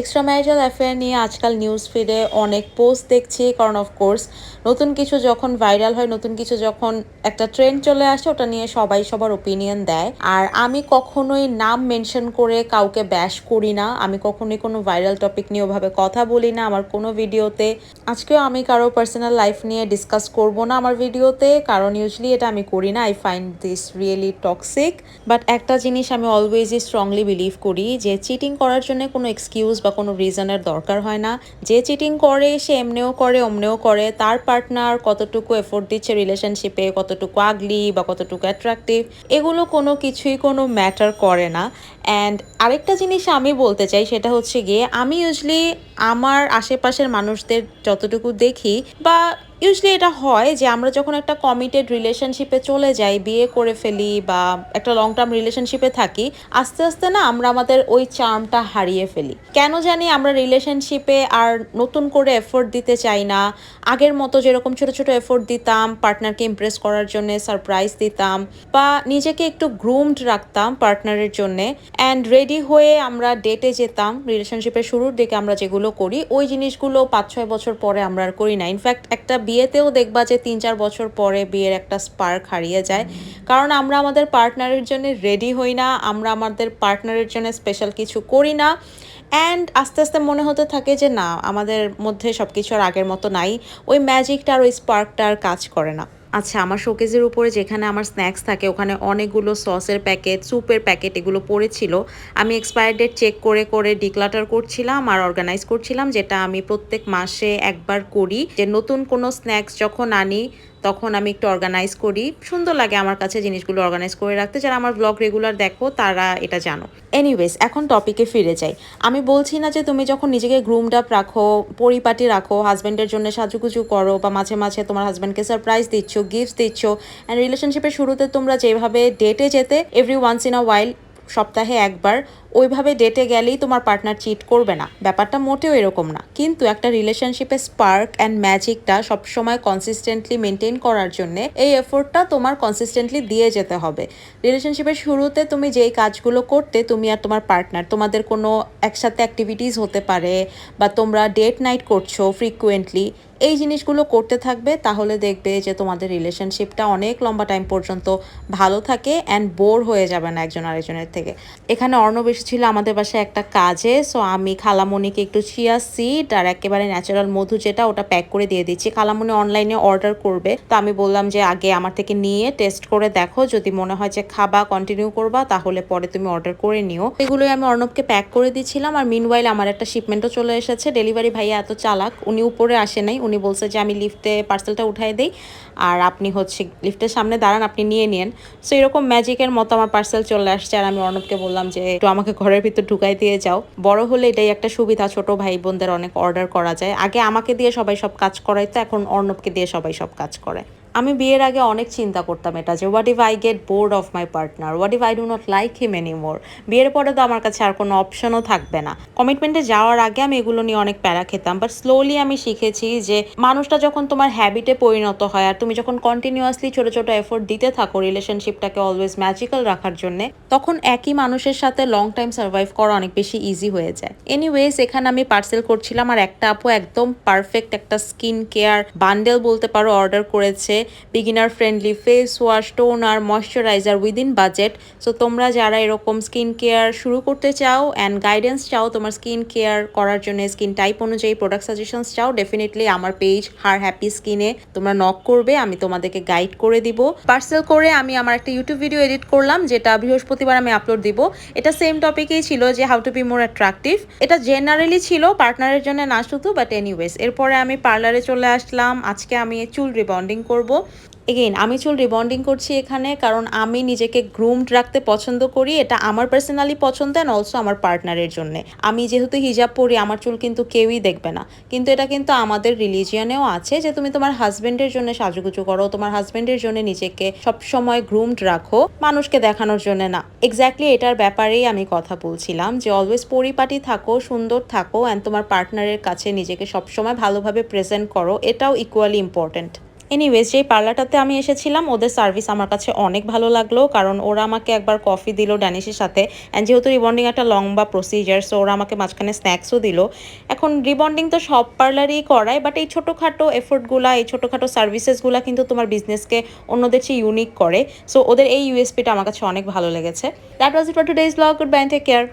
Extra marital affair নিয়ে আজকাল news ফিডে অনেক পোস্ট দেখছি। কারণ অফ কোর্স নতুন কিছু যখন ভাইরাল হয়, নতুন কিছু যখন একটা ট্রেন্ড চলে আসে, ওটা নিয়ে সবাই সবার ওপিনিয়ন দেয়। আর আমি কখনোই নাম মেনশন করে কাউকে ব্যাশ করি না। আমি কখনোই কোনো ভাইরাল টপিক নিয়ে ওভাবে কথা বলি না। আমার কোনো ভিডিওতে আজকেও আমি কারও পার্সোনাল লাইফ নিয়ে ডিসকাস করব না আমার ভিডিওতে কারণ ইউজুয়ালি এটা আমি করি না। I find this really toxic but একটা জিনিস আমি অলওয়েজই স্ট্রংলি বিলিভ করি যে চিটিং করার জন্য কোনো এক্সকিউজ বা কোনো রিজনের দরকার হয় না। যে চিটিং করে, সে এমনিও করে, অমনেও করে। তার পার্টনার কতটুকু এফোর্ট দিচ্ছে রিলেশনশিপে কতটুকু আগলি বা কতটুকু অ্যাট্রাকটিভ এগুলো কোনো কিছুই কোনো ম্যাটার করে না। অ্যান্ড আরেকটা জিনিস আমি বলতে চাই, সেটা হচ্ছে গিয়ে, আমি ইউজলি আমার আশেপাশের মানুষদের যতটুকু দেখি বা ইউজলি এটা হয় যে আমরা যখন একটা কমিটেড রিলেশনশিপে চলে যাই, বিয়ে করে ফেলি বা একটা লং টার্ম রিলেশনশিপে থাকি, আস্তে আস্তে না আমরা আমাদের ওই চার্মটা হারিয়ে ফেলি। কেন জানি আমরা রিলেশনশিপে আর নতুন করে এফোর্ট দিতে চাই না। আগের মতো যেরকম ছোট ছোট এফোর্ট দিতাম পার্টনারকে ইমপ্রেস করার জন্য সারপ্রাইজ দিতাম বা নিজেকে একটু গ্রুমড রাখতাম পার্টনারের জন্য অ্যান্ড রেডি হয়ে আমরা ডেটে যেতাম রিলেশনশিপের শুরুর দিকে আমরা যেগুলো করি, ওই জিনিসগুলো পাঁচ ছয় বছর পরে আমরা আর করি না। ইনফ্যাক্ট একটা বিয়েতেও দেখবা যে তিন চার বছর পরে বিয়ের একটা স্পার্ক হারিয়ে যায়। কারণ আমরা আমাদের পার্টনারের জন্য রেডি হই না, আমরা আমাদের পার্টনারের জন্য স্পেশাল কিছু করি না। অ্যান্ড আস্তে আস্তে মনে হতে থাকে যে না, আমাদের মধ্যে সব কিছু আর আগের মতো নাই। ওই ম্যাজিকটা আর ওই স্পার্কটা আর কাজ করে না। আচ্ছা আমার শোকেজের উপরে যেখানে আমার স্ন্যাক্স থাকে, ওখানে অনেকগুলো সসের প্যাকেট স্যুপের প্যাকেট এগুলো পড়েছিল। আমি এক্সপায়ার ডেট চেক করে করে ডিক্লাটার করছিলাম আর অর্গানাইজ করছিলাম, যেটা আমি প্রত্যেক মাসে একবার করি। যে নতুন কোনো স্ন্যাক্স যখন আনি তখন আমি একটু অর্গানাইজ করি। সুন্দর লাগে আমার কাছে জিনিসগুলো অর্গানাইজ করে রাখতে। যারা আমার ব্লগ রেগুলার দেখো, তারা এটা জানো। এনিওয়েজ এখন টপিকে ফিরে যাই। আমি বলছি না যে তুমি যখন নিজেকে গ্রুমড আপ রাখো, পরিপাটি রাখো হাজব্যান্ডের জন্য সাজুগুজু করো বা মাঝে মাঝে তোমার হাজব্যান্ডকে সারপ্রাইজ দিচ্ছ গিফট দিচ্ছ অ্যান্ড রিলেশনশিপের শুরুতে তোমরা যেভাবে ডেটে যেতে every once in a while সপ্তাহে একবার। ওইভাবে ডেটে গেলেই তোমার পার্টনার চিট করবে না। ব্যাপারটা মোটেও এরকম না। কিন্তু একটা রিলেশনশিপে স্পার্ক অ্যান্ড ম্যাজিকটা সবসময় কনসিস্টেন্টলি মেনটেন করার জন্য এই এফোর্টটা তোমার কনসিস্টেন্টলি দিয়ে যেতে হবে। রিলেশনশিপের শুরুতে তুমি যেই কাজগুলো করতে, তুমি আর তোমার পার্টনার তোমাদের কোনো একসাথে অ্যাক্টিভিটিস হতে পারে বা তোমরা ডেট নাইট করছ ফ্রিকুয়েন্টলি এই জিনিসগুলো করতে থাকবে, তাহলে দেখবে যে তোমাদের রিলেশনশিপটা অনেক লম্বা টাইম পর্যন্ত ভালো থাকে অ্যান্ড বোর হয়ে যাবে না একজন আরেকজনের থেকে। এখানে অর্ণব এসেছিল আমাদের বাসায় একটা কাজে সো আমি খালামণিকে একটু চিয়া সিড আর একেবারে ন্যাচারাল মধু যেটা ওটা প্যাক করে দিয়ে দিচ্ছি। খালামণি অনলাইনে অর্ডার করবে। তো আমি বললাম যে, আগে আমার থেকে নিয়ে টেস্ট করে দেখো। যদি মনে হয় যে খাবা কন্টিনিউ করবা, তাহলে পরে তুমি অর্ডার করে নিও। এগুলোই আমি অর্ণবকে প্যাক করে দিচ্ছিলাম। আর মিনওয়াইল আমার একটা শিপমেন্টও চলে এসেছে। ডেলিভারি ভাইয়া এত চালাক, উনি উপরে আসে নাই। উনি বলছে যে, আমি লিফটে পার্সেলটা উঠাই দিই। আর আপনি হচ্ছে লিফটের সামনে দাঁড়ান, আপনি নিয়ে নিন সো এরকম ম্যাজিকের মতো আমার পার্সেল চলে আসছে আর আমি অর্ণবকে বললাম যে একটু আমাকে ঘরের ভিতর ঢুকাই দিয়ে যাও। বড় হলে এটাই একটা সুবিধা, ছোট ভাই বোনদের অনেক অর্ডার করা যায়। আগে আমাকে দিয়ে সবাই সব কাজ করাইতো, এখন অর্ণবকে দিয়ে সবাই সব কাজ করে। আমি বিয়ের আগে অনেক চিন্তা করতাম এটা যে what if I get bored of my partner what if I do not like him any more বিয়ের পরে তো আমার কাছে আর কোনো অপশনও থাকবে না। কমিটমেন্টে যাওয়ার আগে আমি এগুলো নিয়ে অনেক প্যারা খেতাম বাট স্লোলি আমি শিখেছি যে, মানুষটা যখন তোমার হ্যাবিটে পরিণত হয় আর তুমি যখন কন্টিনিউয়াসলি ছোটো ছোটো এফোর্ট দিতে থাকো রিলেশনশিপটাকে অলওয়েজ ম্যাজিক্যাল রাখার জন্য, তখন একই মানুষের সাথে লং টাইম সার্ভাইভ করা অনেক বেশি ইজি হয়ে যায়। এনিওয়েজ এখানে আমি পার্সেল করছিলাম আর একটা আপু একদম পারফেক্ট একটা স্কিন কেয়ার বান্ডেল বলতে পারো অর্ডার করেছে। Beginner friendly face wash toner moisturiser within budget so তোমরা যারা এরকম স্কিন কেয়ার শুরু করতে চাও অ্যান্ড গাইডেন্স চাও তোমার স্কিন কেয়ার করার জন্য স্কিন টাইপ অনুযায়ী প্রোডাক্ট সাজেশনস চাও ডেফিনেটলি আমার পেজ হার হ্যাপি স্কিনে তোমরা নক করবে, আমি তোমাদেরকে গাইড করে দিব। পার্সেল করে আমি আমার একটা ইউটিউব ভিডিও এডিট করলাম, যেটা বৃহস্পতিবার আমি আপলোড দিব। এটা সেম টপিকেই ছিল যে how to be more attractive এটা জেনারেলি ছিল পার্টনারের জন্য না শুধু বাট এনিওয়েজ এরপরে আমি পার্লারে চলে আসলাম। আজকে আমি চুল রিবন্ডিং করব। এগেইন আমি চুল রিবন্ডিং করছি এখানে কারণ আমি নিজেকে গ্রুমড রাখতে পছন্দ করি, এটা আমার পার্সোনালি পছন্দ অ্যান্ড অলসো আমার পার্টনারের জন্য। আমি যেহেতু হিজাব পরি, আমার চুল কিন্তু কেউই দেখবে না। কিন্তু এটা কিন্তু আমাদের রিলিজিয়ানেও আছে যে তুমি তোমার হাজবেন্ডের জন্য সাজুগুজু করো, তোমার হাজবেন্ডের জন্য নিজেকে সবসময় গ্রুমড রাখো, মানুষকে দেখানোর জন্য না। এক্স্যাক্টলি এটার ব্যাপারেই আমি কথা বলছিলাম যে অলওয়েজ পরিপাটি থাকো, সুন্দর থাকো অ্যান্ড তোমার পার্টনারের কাছে নিজেকে সবসময় ভালোভাবে প্রেজেন্ট করো, এটাও ইকুয়ালি ইম্পর্ট্যান্ট এনিওয়েজ যেই পার্লারটাতে আমি এসেছিলাম, ওদের সার্ভিস আমার কাছে অনেক ভালো লাগল, কারণ ওরা আমাকে একবার কফি দিল ড্যানিশের সাথে অ্যান্ড যেহেতু রিবন্ডিং একটা লম্বা প্রসিজার সো ওরা আমাকে মাঝখানে স্ন্যাক্সও দিল। এখন রিবন্ডিং তো সব পার্লারই করায় বাট এই ছোটোখাটো এফোর্টগুলা এই ছোটোখাটো সার্ভিসেসগুলা কিন্তু তোমার বিজনেসকে অন্যদের চেয়ে ইউনিক করে। সো ওদের এই ইউএসপিটা আমার কাছে অনেক ভালো লেগেছে। That was it for today's blog goodbye take care